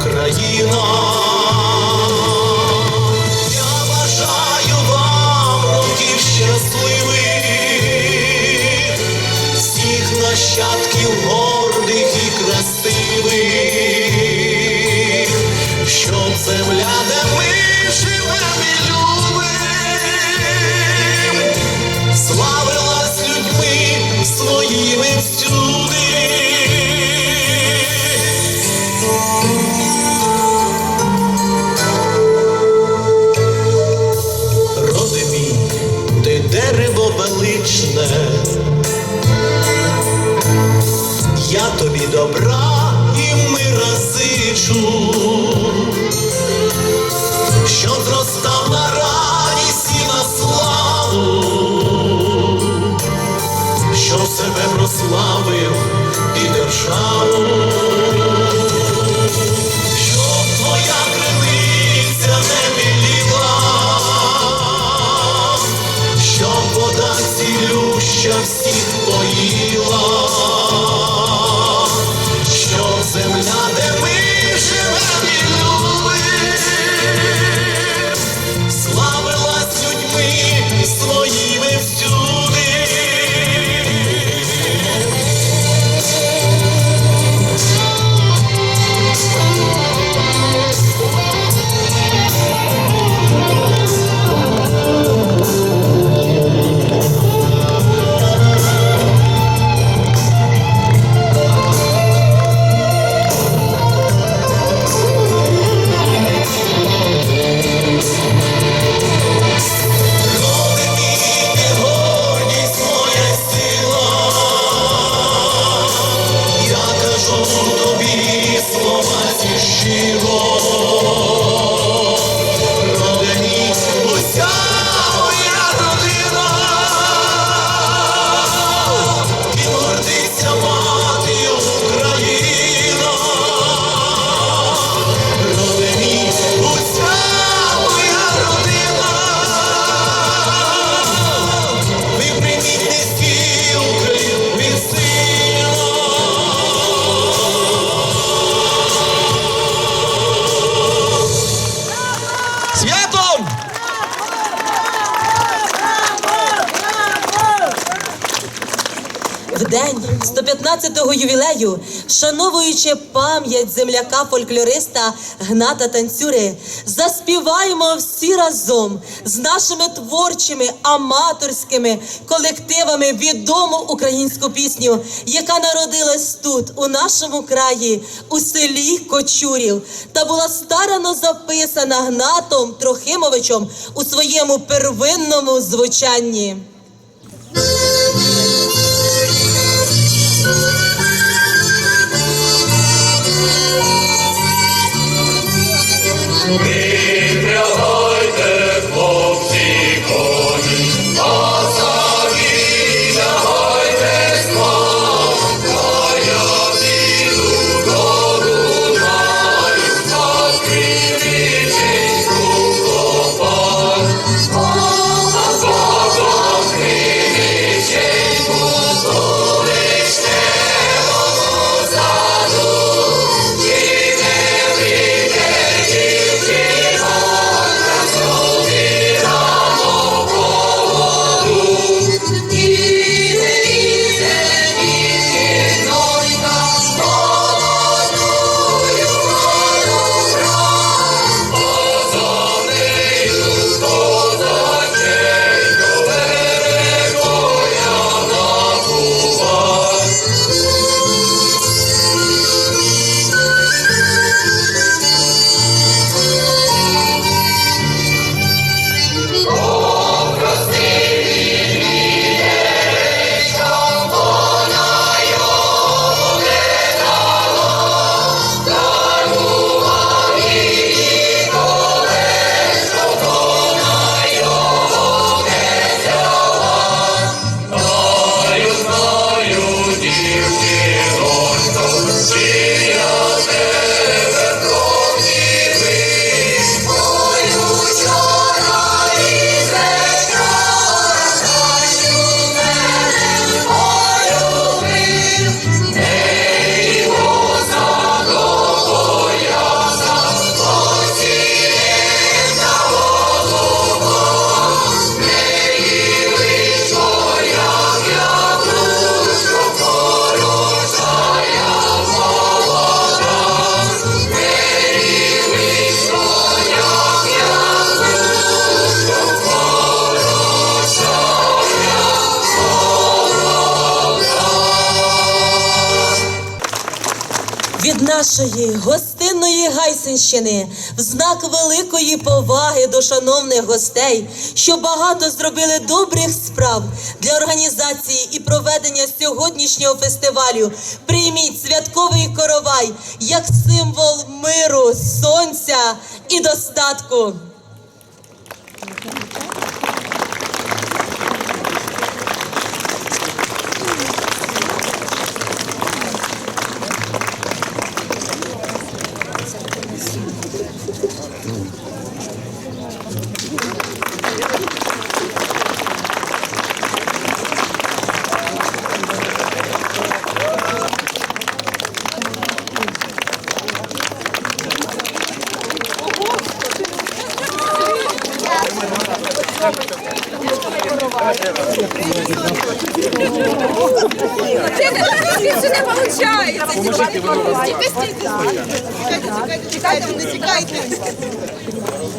Україна. see. день 115-го ювілею, шановуючи пам'ять земляка-фольклориста Гната Танцюри, заспіваємо всі разом з нашими творчими аматорськими колективами відому українську пісню, яка народилась тут, у нашому краї, у селі Кочурів, та була старано записана Гнатом Трохимовичем у своєму первинному звучанні. Thank you. Нашої гостинної Гайсинщини в знак великої поваги до шановних гостей, що багато зробили добрих справ для організації і проведення сьогоднішнього фестивалю. Прийміть святковий коровай як символ миру, сонця і достатку.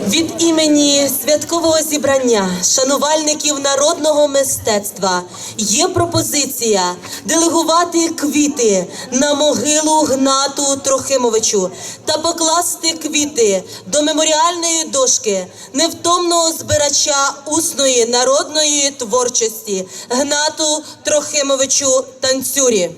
Від імені святкового зібрання шанувальників народного мистецтва є пропозиція делегувати квіти на могилу Гнату Трохимовичу та покласти квіти до меморіальної дошки невтомного збирача усної народної творчості Гнату Трохимовичу Танцюрі.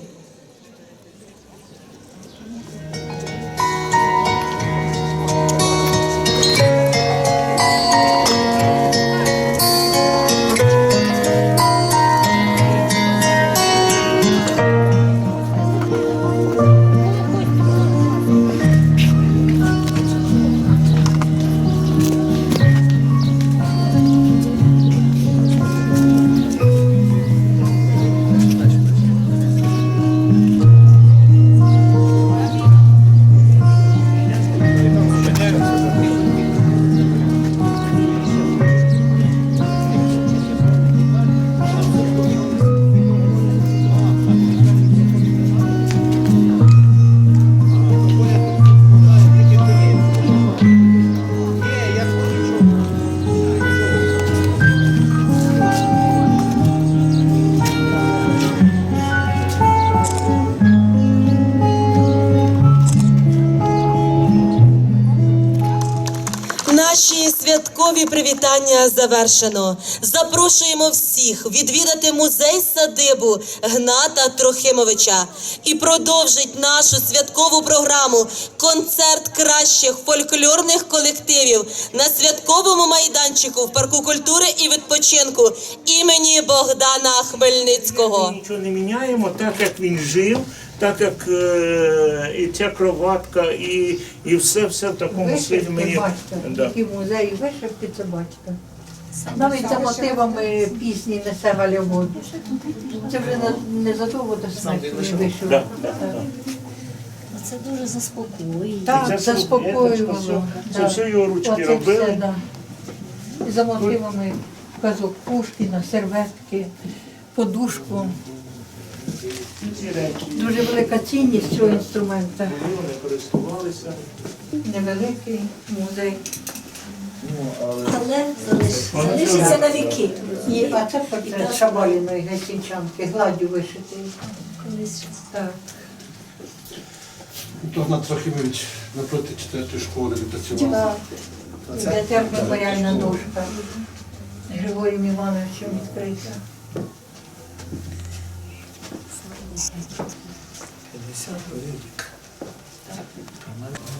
Наші святкові привітання завершено. Запрошуємо всіх відвідати музей садибу Гната Трохимовича і продовжить нашу святкову програму концерт кращих фольклорних колективів на святковому майданчику в парку культури і відпочинку імені Богдана Хмельницького. Нічого не міняємо, так як він жив, так як е, і ця кроватка, і, і все, все в такому стилі Вишивки мені. батька, Да. які музеї вишивки це батька. Навіть за мотивами пісні несе Галя воду. Це вже на- незадовго до смерті він Да, да, да. Це дуже заспокоює. Так, Це заспокоювало. це все його ручки Оце робили. все, да. І за мотивами казок Пушкіна, серветки, подушку. Ці речі Дуже велика цінність цього інструмента. вони користувалися. Невеликий музей. Але залишиться на віки. І, а це портрет Шабаліної гетінчанки, гладдю вишитий. Колись Так. То Трохимович напроти четвертої школи працював. Так. Де меморіальна дошка Григорієм Івановичем відкрита.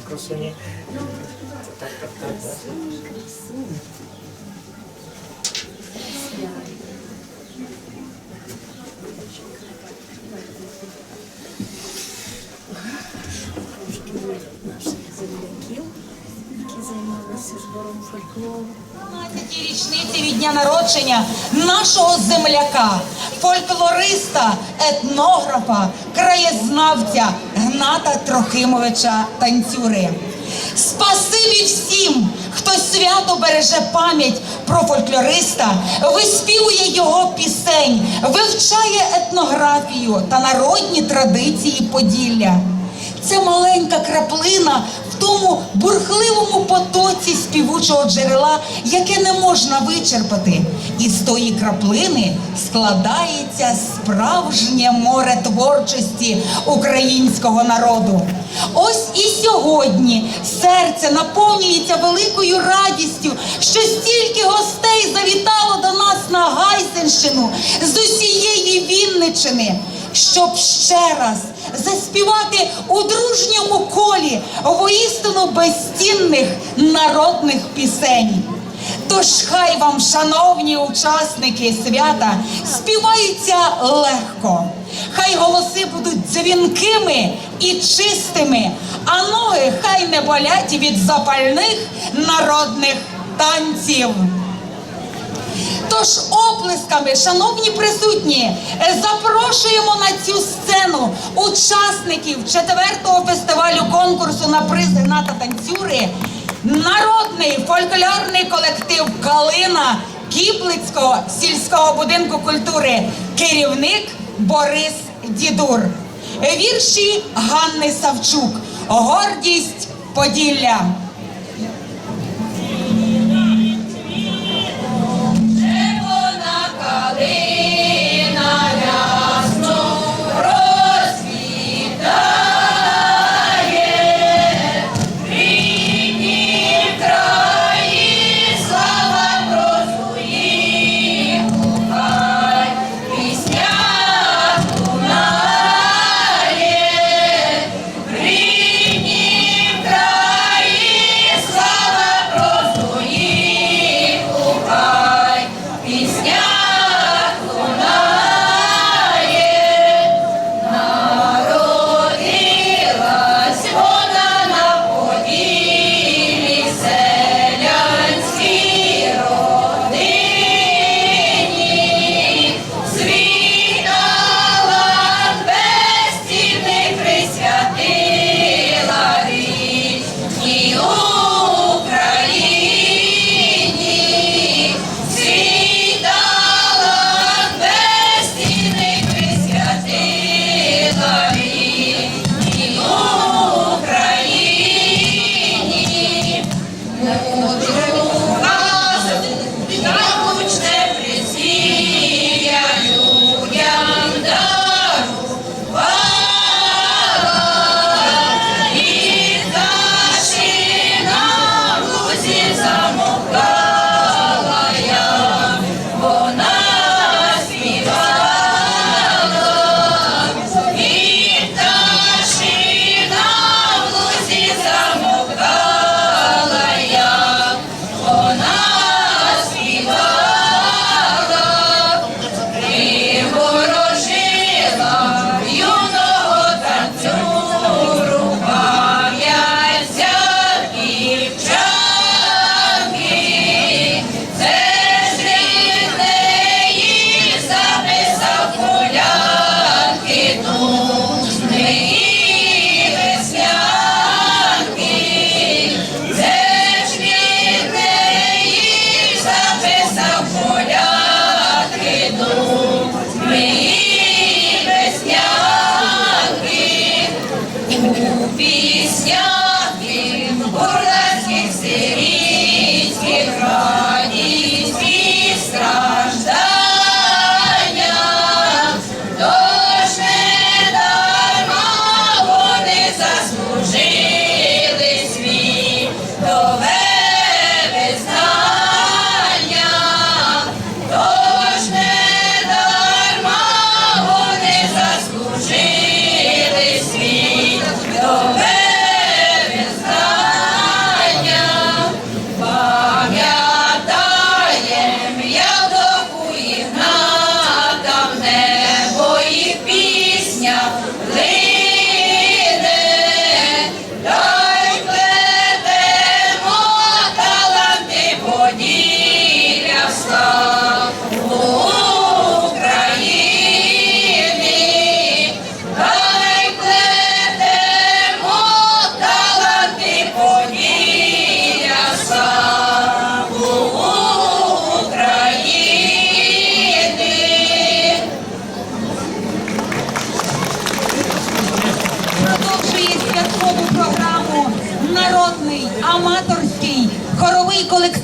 Красуні. наших земляків, які займалися збором фольклору. 15 річниці від дня народження нашого земляка, фольклориста, етнографа, краєзнавця Гната Трохимовича Танцюри. Спасибі всім, хто свято береже пам'ять про фольклориста, виспівує його пісень, вивчає етнографію та народні традиції Поділля. Це маленька краплина тому бурхливому потоці співучого джерела, яке не можна вичерпати. І з тої краплини складається справжнє море творчості українського народу. Ось і сьогодні серце наповнюється великою радістю, що стільки гостей завітало до нас на Гайсенщину з усієї Вінничини, щоб ще раз заспівати у дружньому колі воістину безцінних народних пісень. Тож хай вам, шановні учасники свята, співаються легко. Хай голоси будуть дзвінкими і чистими, а ноги хай не болять від запальних народних танців. Тож оплесками, шановні присутні, е, запрошуємо на цю сцену учасників четвертого фестивалю конкурсу на призи «Ната танцюри, народний фольклорний колектив Калина Кіплицького сільського будинку культури, керівник Борис Дідур. Вірші Ганни Савчук. Гордість Поділля.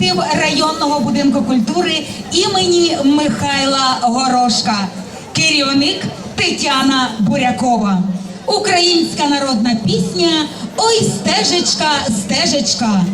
Колектив районного будинку культури імені Михайла Горошка, керівник Тетяна Бурякова. Українська народна пісня Ой, стежечка, стежечка.